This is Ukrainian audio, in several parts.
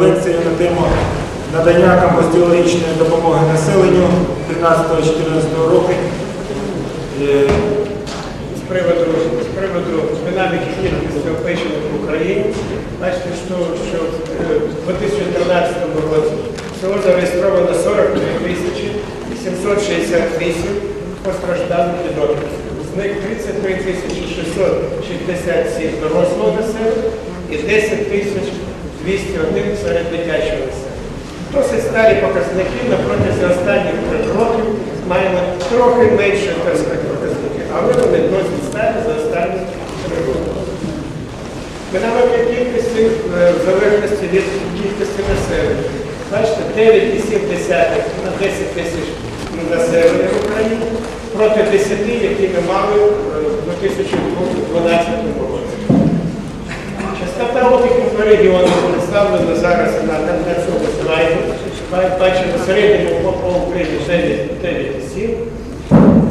лекція на тему надання компостіологічної допомоги населенню 13-14 року. З приводу, з приводу динаміки кількості опечених в Україні. Бачите, що, що е, в 2013 році всього зареєстровано 43 тисячі 768 постраждалих від. З них 33 тисячі 667 дорослого населення і 10 тисяч 201 серед дитячого населення. Досить старі показники на протязі останніх трьох років маємо трохи менше показники, але вони досить старі за останні три роки. Динамика кількості е, в залежності від кількості населення. Бачите, 9,7 на 10 тисяч населення в Україні проти 10, які ми мали е, в 2012 році. Опіків по регіону зараз на, цьому слайді. Бачимо середньому по, Україні 9,7.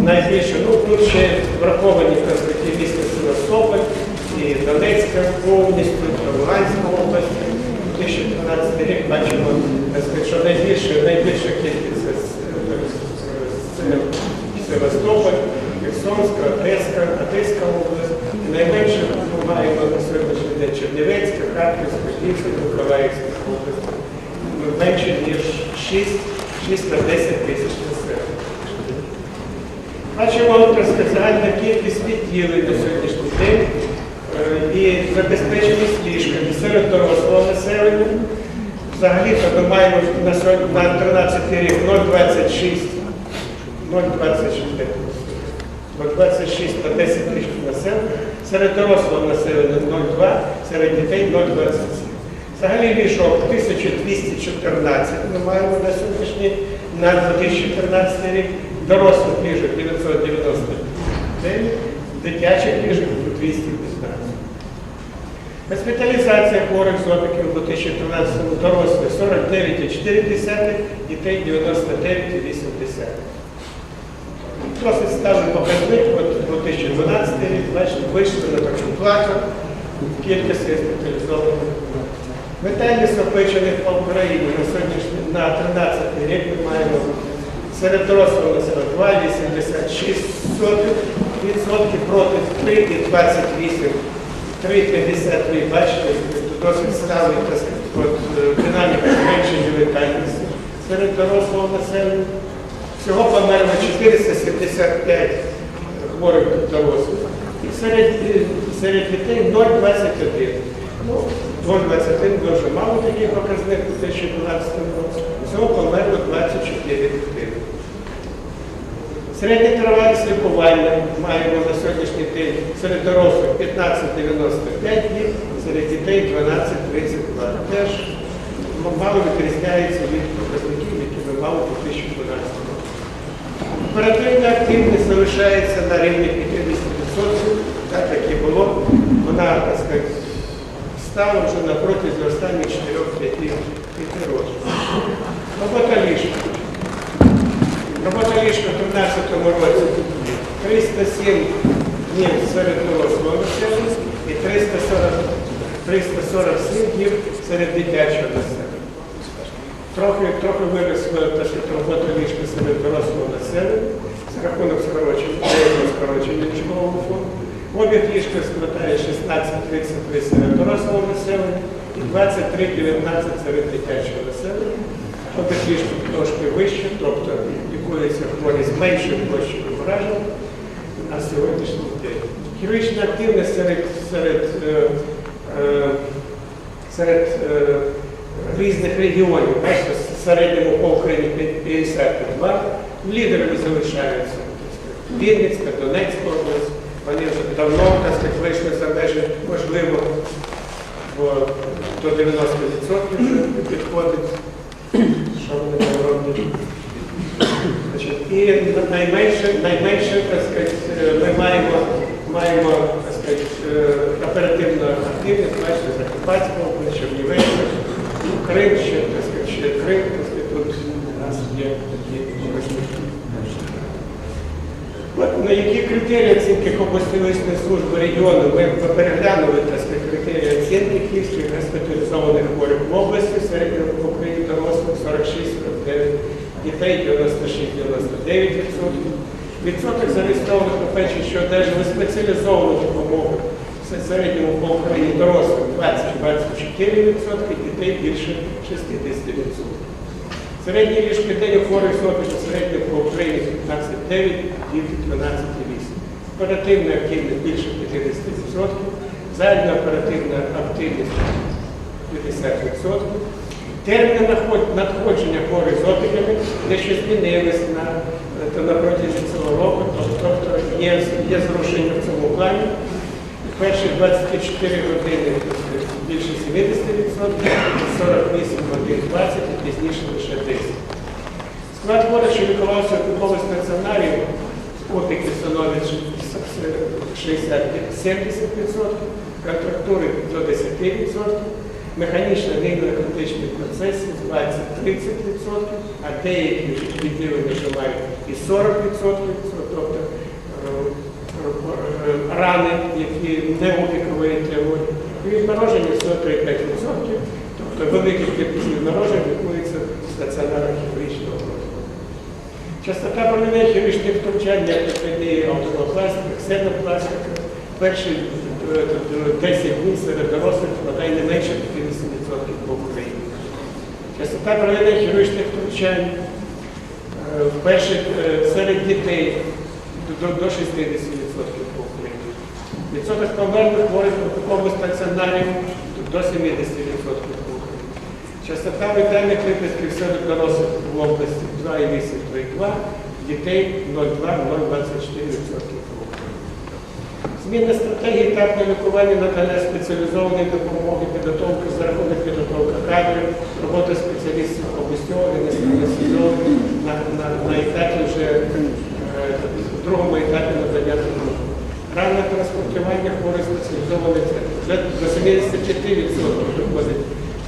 Найбільше, ну тут ще враховані показники міста Севастополь і Донецька повністю, Луганська область. 2012 рік бачимо, що найбільше, найбільша кількість Севастополь, Херсонська, Одеська, Одеська область. Найменше маємо Чернівецька, Харківська, Київська, Миколаївська область. Ну, Менше ніж 6, 6 на 10 тисяч населення. Так сказати, загальна кількість відділень на сьогоднішній день е, і забезпеченість ліжками серед дорослого населення. Взагалі-то ми маємо на на 13 рік 0,26 0,26 0,26 на 10 тисяч населення, серед дорослого населення 0,2, серед дітей 0,27. Взагалі ліжок 1214 ми маємо на сьогоднішній, на 2014 рік, дорослих ліжок 999, дитячих ліжок 215. Госпіталізація хворих з опіків у 2013 дорослих 49,4, дітей 99,8. Досить стали показник, 2012 рік, вийшли на таку плату, кількість госпіталізованих. Метальність опечених по Україні на сьогоднішній на 13 рік ми маємо серед дорослого населення 2,86 відсотки проти 3,28, 3,53, бачите, досить так от, е, динаміка зменшення летальності серед дорослого населення. Всього померло 475 хворих дорослих. І серед, е, серед дітей 0,21. Ну, 0,21 дуже мало такий показник у 2012 році. Всього померло 24 дитини. Середня тривалість лікування маємо на сьогоднішній день серед дорослих 15,95 днів, серед дітей 12,32. Теж мало відрізняється від показників, які ми мали у 2012 році. Оперативна активність залишається на рівні 50%, так як і було. Вона, так сказати, стала вже на протязі останніх 4-5 років. Робота ліжка. Робота ліжка в 2013 році 307 днів серед дорослого населення і 340, 347 днів серед дитячого населення. Трохи, трохи що робота ліжка серед дорослого населення за рахунок скорочення, скорочення ліжкового фонду. Обід ліжка складає 16,33 серед дорослого населення і 23,19 серед дитячого населення. Обід ліжка трошки вище, тобто лікується хворі з меншою площею вражень на сьогоднішній день. Хірургічна активність серед, серед, е, е, серед е, різних регіонів, бачите, в середньому по Україні 52, лідерами залишаються Вінницька, Донецька область. Вони вже давно так вийшли за межі, можливо, бо до 90% вже підходить, що вони там роблять. І найменше, найменше так ми маємо, маємо так сказати, е, оперативну активність, бачите, Закарпатська область, Чернівецька, Крим, ще, так сказати, ще Крим, так сказати, тут у нас є такі. От На які Критерії оцінки компостівичної служби регіону ми переглянули так сказати, критерії оцінки київських госпіталізованих хворих в області, середньо по Україні дорослих 46-49, дітей 96-99%. Відсоток зареєстрованих опечень, що одержали спеціалізовану допомогу в середньому по Україні дорослих 20-24%, дітей більше 60%. Середній ліжки день у хворих сотень середньо по Україні 15,9, діти 12,8. Оперативна активність більше 50%, загальна оперативна активність 50%. Терміни наход- надходження хворих з опіками дещо змінились на, на протязі цього року, тобто є, є зрушення в цьому плані. Перші 24 години більше 70%, 48 годин 20, і пізніше лише 10. Склад хворих, що лікувався в окупових стаціонарі, опіки становить 60-70%, контрактури до 10%, механічно нейрокритичні процеси 20-30%, а деякі відділення, що мають і 40%, тобто рани, які не тривоги. І відмороження всього 3-5%, тобто велика кількість відморожень в стаціонарах хірургічного профілю. Частота проведення хірургічних втручань, як ортопедії, автопластика, ксенопластика, перші е, е, 10 днів серед дорослих складає не менше 50% по Україні. Частота проведення хірургічних втручань е, перших е, серед дітей до, до 60% по Україні. Відсоток померлих хворих по такому стаціонарі до 70% по Частота летальних випадків серед дорослих в області? 2,8-3,2, дітей 0,2-0,24% по Зміна стратегії етапного лікування надання спеціалізованої допомоги, підготовки за рахунок підготовки кадрів, робота спеціалістів анестезіологів на, етапі вже е, другому етапі надання допомоги. Ранне транспортування хворих спеціалізованих центрів. До 74% доходить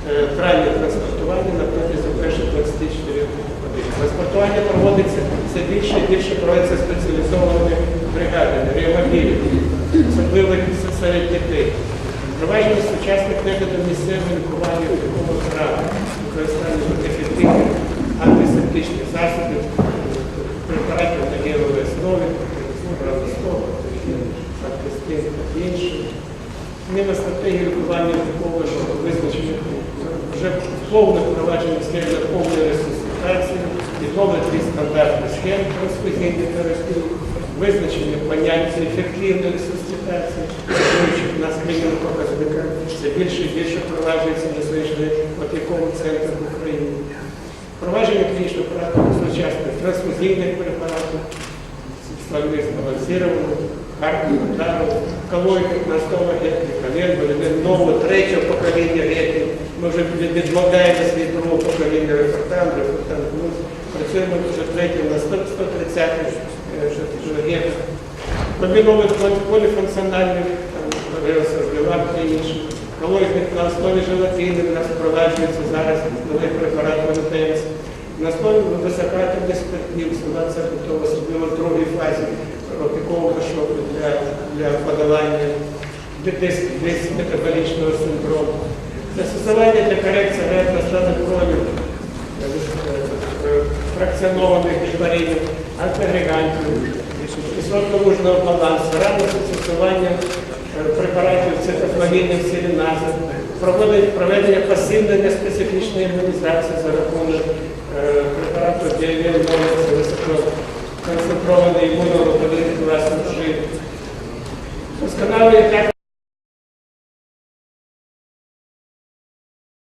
е, крайнє транспортування на протязі перших 24 годин. Транспортування проводиться все більше і більше проводиться спеціалізованими бригадами, реагобілів, особливо серед дітей. Впровадження сучасних методів місцевого лікування в такому використання ефективних антисептичних засобів, препаратів на геловій основі, правослова, антистин та інші. Зміна стратегії лікування ж визначення вже повне впровадження схем повної відновлення дві стандартні схем розподілення терапії, визначення поняття ефективної ресусцитації, працюючих на скринінг показника, все більше і більше впроваджується на сьогоднішній опікових центрах в Україні. Впровадження клінічних практик сучасних трансфузійних препаратів, сторони збалансованого, харків, удару, колоїдних на основах геклікален, болівин нового третього покоління геклів. Ми вже відмовляємося від другого покоління рефертан, рефертан плюс. Працюємо вже третім на 130 геклів. Комбінованих поліфункціональних, та інші. Колоїдних на основі желатини у нас впроваджується зараз новий препарат ВНТС. На основі високоатомних спиртів, це готово особливо в другій фазі опікового шоку для, подолання дис- дисметаболічного синдрому. Застосування для корекції реально стану е, е, фракціонованих гепаринів, антиагрегантів, кислотно-лужного балансу, ранне застосування е, препаратів цитофлагінів сіліназу, проводить проведення пасивної неспецифічної імунізації за рахунок препарату діавін це висококонцентрований імунолопалин класу G. Canal